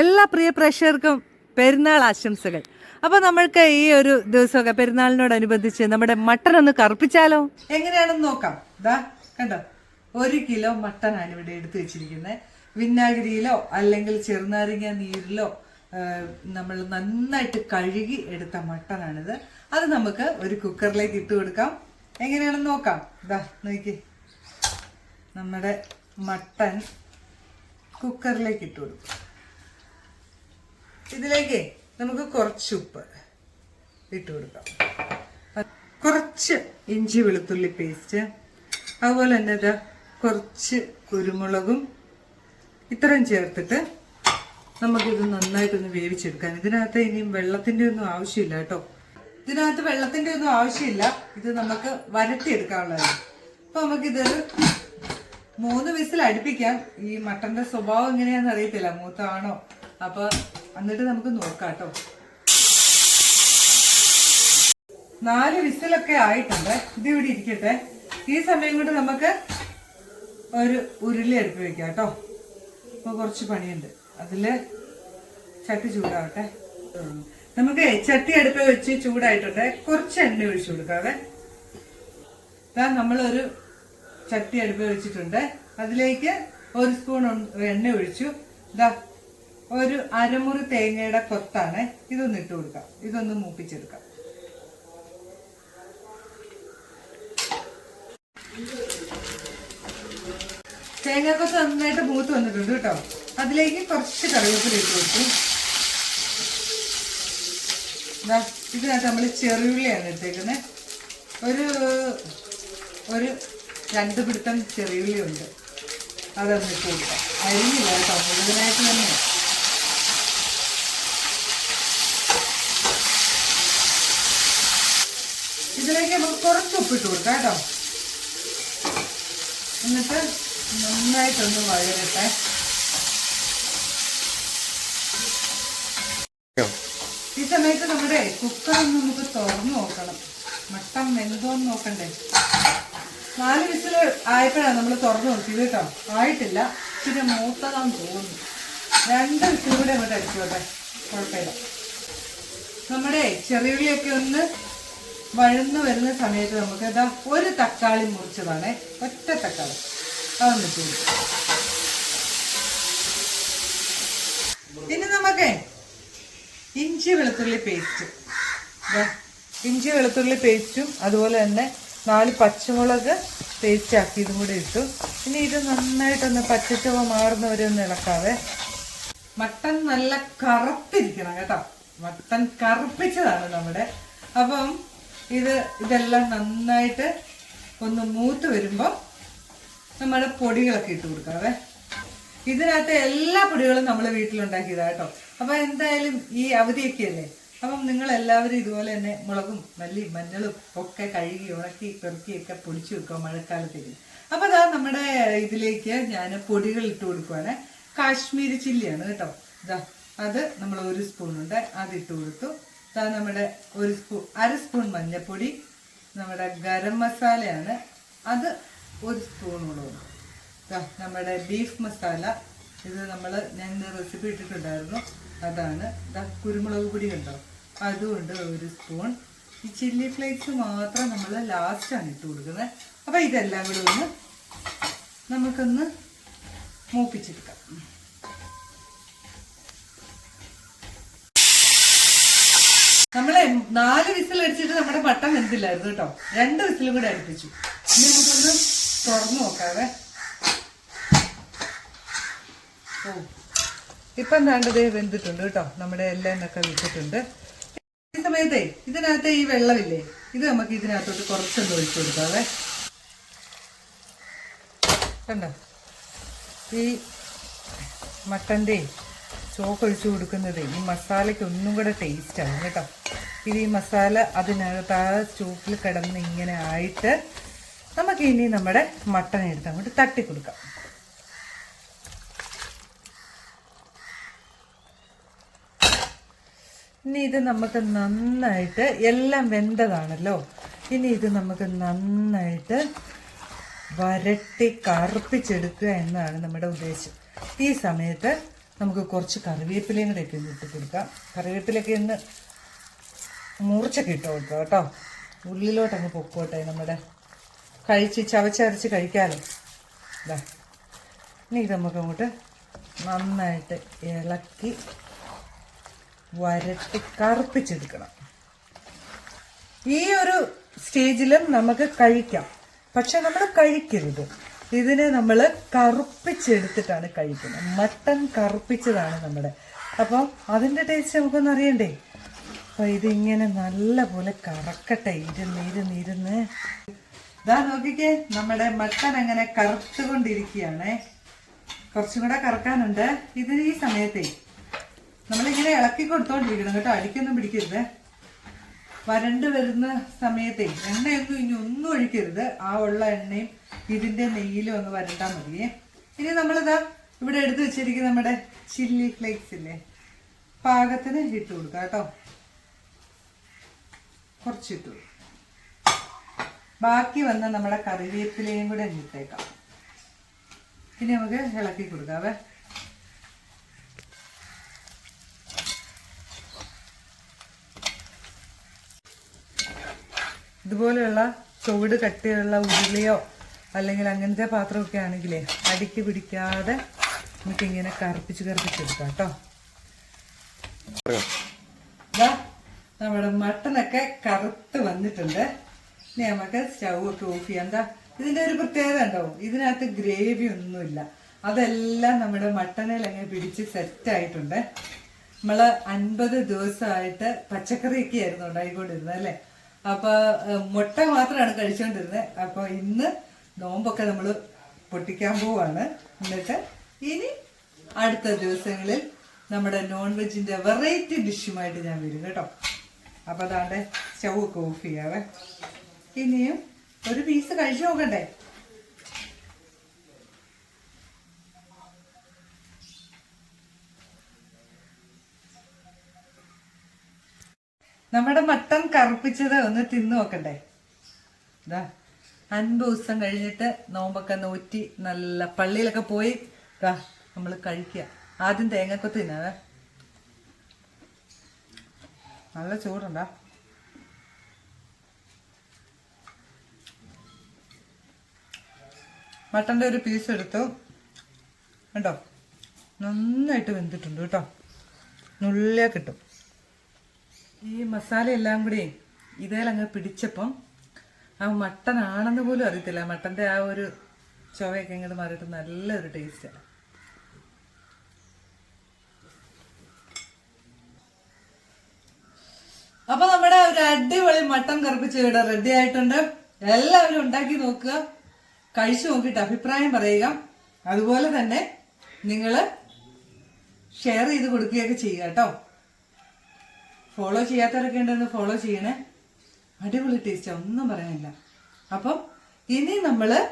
എല്ലാ പ്രിയ പ്രേക്ഷകർക്കും പെരുന്നാൾ ആശംസകൾ. അപ്പൊ നമ്മൾക്ക് ഈ ഒരു ദിവസമൊക്കെ പെരുന്നാളിനോടനുബന്ധിച്ച് നമ്മുടെ മട്ടൺ ഒന്ന് കറുപ്പിച്ചാലോ? എങ്ങനെയാണെന്ന് നോക്കാം. ദാ കണ്ടോ? ഒരു കിലോ മട്ടനാണ് ഇവിടെ എടുത്തു വെച്ചിരിക്കുന്നത്. വിന്നാഗിരിയിലോ അല്ലെങ്കിൽ ചെറുനാരങ്ങ നീരിലോ നമ്മൾ നന്നായിട്ട് കഴുകി എടുത്ത മട്ടനാണിത് അത് നമുക്ക് ഒരു കുക്കറിലേക്ക് ഇട്ട് കൊടുക്കാം. എങ്ങനെയാണെന്ന് നോക്കാം. ഇതാ നോക്കി നമ്മുടെ മട്ടൻ കുക്കറിലേക്ക് ഇട്ട് കൊടുക്കും. ഇതിലേക്ക് നമുക്ക് കുറച്ച് ഉപ്പ് ഇട്ട് കൊടുക്കാം. കുറച്ച് ഇഞ്ചി വെളുത്തുള്ളി പേസ്റ്റ് അതുപോലെ തന്നെ ഇതാ കുറച്ച് കുരുമുളകും ഇത്രയും ചേർത്തിട്ട് നമുക്കിത് നന്നായിട്ടൊന്ന് വേവിച്ചെടുക്കാൻ ഇതിനകത്ത് ഇനിയും വെള്ളത്തിന്റെ ഒന്നും ആവശ്യമില്ല കേട്ടോ. ഇതിനകത്ത് വെള്ളത്തിന്റെ ഒന്നും ആവശ്യമില്ല. ഇത് നമുക്ക് വരട്ടിയെടുക്കാനുള്ളതാണ്. അപ്പൊ നമുക്കിതൊരു മൂന്ന് വിസിൽ അടുപ്പിക്കാം ഈ മട്ടന്റെ സ്വഭാവം എങ്ങനെയാണെന്ന് അറിയത്തില്ല. മൂത്താണോ? അപ്പൊ എന്നിട്ട് നമുക്ക് നോക്കാം കേട്ടോ നാല് വിസിലൊക്കെ ആയിട്ടുണ്ട്. ഇത് ഇവിടെ ഇരിക്കട്ടെ. ഈ സമയം കൊണ്ട് നമുക്ക് ഒരു ഉരുളി അടുപ്പ് വെക്കാം കേട്ടോ. ഇപ്പോൾ കുറച്ച് പണിയുണ്ട്. അതിൽ ചട്ടി ചൂടാവട്ടെ. നമുക്ക് ചട്ടി അടുപ്പ് വെച്ച് ചൂടായിട്ടുണ്ട്. കുറച്ച് എണ്ണ ഒഴിച്ചു കൊടുക്കാവേ. ഇതാ നമ്മളൊരു ചട്ടി അടുപ്പ് വെച്ചിട്ടുണ്ട്. അതിലേക്ക് ഒരു സ്പൂൺ എണ്ണ ഒഴിച്ചു. ഇതാ ഒരു അരമുറി തേങ്ങയുടെ കൊത്താണ്. ഇതൊന്ന് ഇട്ട് കൊടുക്കാം. ഇതൊന്ന് മൂപ്പിച്ചെടുക്കാം. തേങ്ങക്കൊത്ത് നന്നായിട്ട് മൂത്ത് വന്നിട്ടുണ്ട് കേട്ടോ. അതിലേക്ക് കുറച്ച് കറിവേപ്പില ഇട്ട് കൊടുക്കും ഇതിനകത്ത് നമ്മൾ ചെറിയുള്ളിയാണ് ഇട്ടേക്കുന്നത് ഒരു ഒരു രണ്ട് പിടുത്തം ചെറിയുള്ളി ഉണ്ട് അതൊന്ന് കൊടുക്കാം. അരിഞ്ഞില്ല കേട്ടോ. മുഴുവനായിട്ട് തന്നെ ഇതിലേക്ക് നമുക്ക് ഉപ്പിട്ട് കൊടുക്കാം കേട്ടോ. എന്നിട്ട് നന്നായിട്ടൊന്ന് വഴരട്ടെ ഈ സമയത്ത് നമ്മുടെ കുക്കർ ഒന്ന് നമുക്ക് തുറന്നു നോക്കണം. മട്ടൻ വെന്തോന്ന് നോക്കണ്ടേ. നാല് വിസിൽ ആയപ്പോഴാണ് നമ്മൾ തുറന്നു നോക്കിയത് കേട്ടോ. ആയിട്ടില്ല. ഇച്ചിരി മൂത്തതാന്ന് തോന്നുന്നു. രണ്ട് വിസിൽ അങ്ങോട്ട് അടിച്ചോട്ടെ. കുഴപ്പമില്ല. നമ്മുടെ ചെറിയുള്ളിയൊക്കെ ഒന്ന് വഴന്ന് വരുന്ന സമയത്ത് നമുക്ക് ഇതാ ഒരു തക്കാളി മുറിച്ചതാണ്. ഒറ്റ തക്കാളി. അതൊന്ന് ചെയ്യും ഇനി നമുക്ക് ഇഞ്ചി വെളുത്തുള്ളി പേസ്റ്റ്. ഇഞ്ചി വെളുത്തുള്ളി പേസ്റ്റും അതുപോലെ തന്നെ നാല് പച്ചമുളക് പേസ്റ്റ് ആക്കിയതും കൂടി ഇട്ടു. ഇനി ഇത് നന്നായിട്ടൊന്ന് പച്ചച്ചവ മാറുന്നവരെ ഒന്ന് ഇളക്കാവേ. മട്ടൻ നല്ല കറുത്തിരിക്കണം കേട്ടോ. മട്ടൻ കറുപ്പിച്ചതാണ് നമ്മുടെ. അപ്പം ഇത് ഇതെല്ലാം നന്നായിട്ട് ഒന്ന് മൂത്ത് വരുമ്പോൾ നമ്മൾ പൊടികളൊക്കെ ഇട്ട് കൊടുക്കാവേ. ഇതിനകത്ത് എല്ലാ പൊടികളും നമ്മൾ വീട്ടിലുണ്ടാക്കിയതാ കേട്ടോ. അപ്പം എന്തായാലും ഈ അവധിയൊക്കെ അല്ലേ? അപ്പം നിങ്ങൾ എല്ലാവരും ഇതുപോലെ തന്നെ മുളകും മല്ലി മഞ്ഞളും ഒക്കെ കഴുകി ഉണക്കി പെറുക്കിയൊക്കെ പൊടിച്ചു വെക്കുക മഴക്കാലത്തിൽ അപ്പോൾ അതാ നമ്മുടെ ഇതിലേക്ക് ഞാൻ പൊടികൾ ഇട്ട് കൊടുക്കുവാണ്. കാശ്മീരി ചില്ലിയാണ് കേട്ടോ. ഇതാ അത് നമ്മൾ ഒരു സ്പൂണുണ്ട്. അത് ഇട്ട് കൊടുത്തു. ഇതാ നമ്മുടെ ഒരു സ്പൂൺ അര സ്പൂൺ മഞ്ഞൾപ്പൊടി നമ്മുടെ ഗരം മസാലയാണ്. അത് ഒരു ഉണ്ട് ദാ നമ്മുടെ ബീഫ് മസാല. ഇത് നമ്മൾ ഞാൻ റെസിപ്പി ഇട്ടിട്ടുണ്ടായിരുന്നു. അതാണ്. ഇതാ കുരുമുളക് പൊടി കണ്ടോ? അതുകൊണ്ട് ഒരു സ്പൂൺ. ഈ ചില്ലി ഫ്ലേക്സ് മാത്രം നമ്മൾ ലാസ്റ്റാണ് ഇട്ട് കൊടുക്കുന്നത്. അപ്പം ഇതെല്ലാം കൂടി ഒന്ന് നമുക്കൊന്ന് മൂപ്പിച്ചെടുക്കാം. നമ്മളെ നാല് വിസിൽ അടിച്ചിട്ട് നമ്മുടെ മട്ടൻ വെന്തില്ലായിരുന്നു കേട്ടോ. രണ്ട് വിസിലും കൂടെ അടുപ്പിച്ചു. ഇനി നമുക്കൊന്ന് തുറന്നു നോക്കാവേ. ഓ. ഇപ്പം എന്താണ്ടത് വെന്തിട്ടുണ്ട് കേട്ടോ. നമ്മുടെ എല്ലാം വിട്ടിട്ടുണ്ട് ഈ സമയത്തെ ഇതിനകത്ത് ഈ വെള്ളമില്ലേ? ഇത് നമുക്ക് ഇതിനകത്തോട്ട് കുറച്ചൊന്ന് ഒഴിച്ചു കൊടുക്കാവേ. കണ്ടോ? ഈ മട്ടന്റെ ചോക്കൊഴിച്ചു കൊടുക്കുന്നത് ഈ മസാലയ്ക്ക് ഒന്നും കൂടെ ടേസ്റ്റാണ് കേട്ടോ. ഇത് ഈ മസാല അതിനകത്ത് ആ ചൂപ്പിൽ കിടന്ന് ഇങ്ങനെ ആയിട്ട് നമുക്ക് ഇനി നമ്മുടെ മട്ടൺ എടുത്ത് അങ്ങോട്ട് തട്ടി കൊടുക്കാം. ഇനി ഇത് നമുക്ക് നന്നായിട്ട് എല്ലാം വെന്തതാണല്ലോ. ഇനി ഇത് നമുക്ക് നന്നായിട്ട് വരട്ടി കറുപ്പിച്ചെടുക്കുക എന്നാണ് നമ്മുടെ ഉദ്ദേശം. ഈ സമയത്ത് നമുക്ക് കുറച്ച് കറിവേപ്പിലയും കൂടെ ഒക്കെ ഇട്ട് കൊടുക്കാം. കറിവേപ്പിലൊക്കെ ഒന്ന് മുറിച്ചൊക്കെ ഇട്ട് കൊടുക്കാം കേട്ടോ. ഉള്ളിലോട്ട് അങ്ങ് പൊക്കോട്ടെ നമ്മുടെ കഴിച്ച് ചവച്ചരച്ച് കഴിക്കാമല്ലോ ഇതാ ഇനി ഇത് നമുക്ക് അങ്ങോട്ട് നന്നായിട്ട് ഇളക്കി വരട്ടി കറുപ്പിച്ചെടുക്കണം. ഈ ഒരു സ്റ്റേജിലും നമുക്ക് കഴിക്കാം. പക്ഷെ നമ്മൾ കഴിക്കരുത്. ഇതിനെ നമ്മൾ കറുപ്പിച്ചെടുത്തിട്ടാണ് കഴിക്കുന്നത്. മട്ടൻ കറുപ്പിച്ചതാണ് നമ്മുടെ. അപ്പം അതിന്റെ ടേസ്റ്റ് നമുക്കൊന്ന് അറിയണ്ടേ? അപ്പം ഇതിങ്ങനെ നല്ല പോലെ കറക്കട്ടെ ഇരുന്ന് ഇരുന്ന് ഇരുന്ന്. ഇതാ നോക്കിക്കേ നമ്മുടെ മട്ടൻ അങ്ങനെ കറുത്തുകൊണ്ടിരിക്കുകയാണേ. കുറച്ചും കൂടെ കറക്കാനുണ്ട്. ഇതിന് ഈ സമയത്തേ നമ്മളിങ്ങനെ ഇളക്കി കൊടുത്തോണ്ടിരിക്കണം കേട്ടോ. അടിക്കൊന്നും പിടിക്കരുത്. വരണ്ട് വരുന്ന സമയത്തെ എണ്ണയൊന്നും ഇനി ഒന്നും ഒഴിക്കരുത്. ആ ഉള്ള എണ്ണയും ഇതിന്റെ നെയ്യിലും ഒന്ന് വരണ്ടാ മതിയേ ഇനി നമ്മളിതാ ഇവിടെ എടുത്തു വെച്ചിരിക്കുന്ന നമ്മുടെ ചില്ലി ഫ്ലേക്സ് ഇല്ലേ? പാകത്തിന് ഇട്ട് കൊടുക്കുക കേട്ടോ. കുറച്ചിട്ട് കൊടുക്കും. ബാക്കി വന്ന നമ്മുടെ കറിവേപ്പിലയും കൂടെ ഇട്ടേക്കാം. ഇനി നമുക്ക് ഇളക്കി കൊടുക്കാവേ ഇതുപോലെയുള്ള ചുവട് കട്ടിയുള്ള ഉരുളിയോ അല്ലെങ്കിൽ അങ്ങനത്തെ പാത്രമൊക്കെ ആണെങ്കിലേ അടിക്ക് പിടിക്കാതെ നമുക്ക് നമുക്കിങ്ങനെ കറുപ്പിച്ച് കറുപ്പിച്ച് എടുക്കാം കേട്ടോ. നമ്മുടെ മട്ടനൊക്കെ കറുത്ത് വന്നിട്ടുണ്ട്. ഇനി നമുക്ക് സ്റ്റൗ ഒക്കെ ഓഫ് ചെയ്യാം. എന്താ ഇതിന്റെ ഒരു പ്രത്യേകത ഉണ്ടാവും ഇതിനകത്ത് ഗ്രേവി ഒന്നുമില്ല. അതെല്ലാം നമ്മുടെ മട്ടനിൽ അങ്ങ് പിടിച്ച് സെറ്റ് ആയിട്ടുണ്ട്. നമ്മൾ അൻപത് ദിവസമായിട്ട് പച്ചക്കറിയൊക്കെ ആയിരുന്നു ഉണ്ടായിക്കൊണ്ടിരുന്നത് അല്ലേ? അപ്പൊ ഏഹ്, മുട്ട മാത്രമാണ് കഴിച്ചുകൊണ്ടിരുന്നത് അപ്പൊ ഇന്ന് നോമ്പൊക്കെ നമ്മൾ പൊട്ടിക്കാൻ പോവാണ്. എന്നിട്ട് ഇനി അടുത്ത ദിവസങ്ങളിൽ നമ്മുടെ നോൺ വെജിന്റെ വെറൈറ്റി ഡിഷുമായിട്ട് ഞാൻ വരും കേട്ടോ. അപ്പൊ അതാണ്ട് സ്റ്റൗ ഒക്കെ ഓഫ് ചെയ്യാവേ. ഇനിയും ഒരു പീസ് കഴിച്ചു നോക്കണ്ടേ? നമ്മുടെ മട്ടൻ കറുപ്പിച്ചത് ഒന്ന് തിന്നു നോക്കണ്ടേ? അൻപത് ദിവസം കഴിഞ്ഞിട്ട് നോമ്പൊക്കെ നോറ്റി നല്ല പള്ളിയിലൊക്കെ പോയി നമ്മൾ കഴിക്കുക. ആദ്യം തേങ്ങക്കൊത്ത് തിന്നാവേ നല്ല ചൂടുണ്ടാ. മട്ടന്റെ ഒരു പീസ് എടുത്തു. കണ്ടോ? നന്നായിട്ട് വെന്തിട്ടുണ്ട് കേട്ടോ. നുള്ളിയാ കിട്ടും. ഈ മസാല എല്ലാം കൂടി ഇതേലങ്ങ് പിടിച്ചപ്പം ആ മട്ടൻ ആണെന്ന് പോലും അറിയത്തില്ല. മട്ടന്റെ ആ ഒരു ചുവയൊക്കെ ഇങ്ങോട്ട് മാറിയിട്ട് നല്ലൊരു ടേസ്റ്റാണ് അപ്പൊ നമ്മുടെ ഒരു അടിപൊളി മട്ടൻ കറുപ്പിച്ച് ഇവിടെ റെഡി ആയിട്ടുണ്ട്. എല്ലാവരും ഉണ്ടാക്കി നോക്കുക. കഴിച്ചു നോക്കിയിട്ട് അഭിപ്രായം പറയുക. അതുപോലെ തന്നെ നിങ്ങൾ ഷെയർ ചെയ്ത് കൊടുക്കുകയൊക്കെ ചെയ്യുക കേട്ടോ. ഫോളോ ചെയ്യാത്തവരൊക്കെ ഉണ്ടെന്ന് ഫോളോ ചെയ്യണേ. അടിപൊളി ടേസ്റ്റ് ഒന്നും പറയാനില്ല. അപ്പം ഇനി നമ്മൾ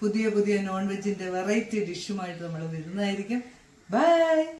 പുതിയ പുതിയ നോൺ വെജിന്റെ വെറൈറ്റി ഡിഷുമായിട്ട് നമ്മൾ വരുന്നതായിരിക്കും. ബൈ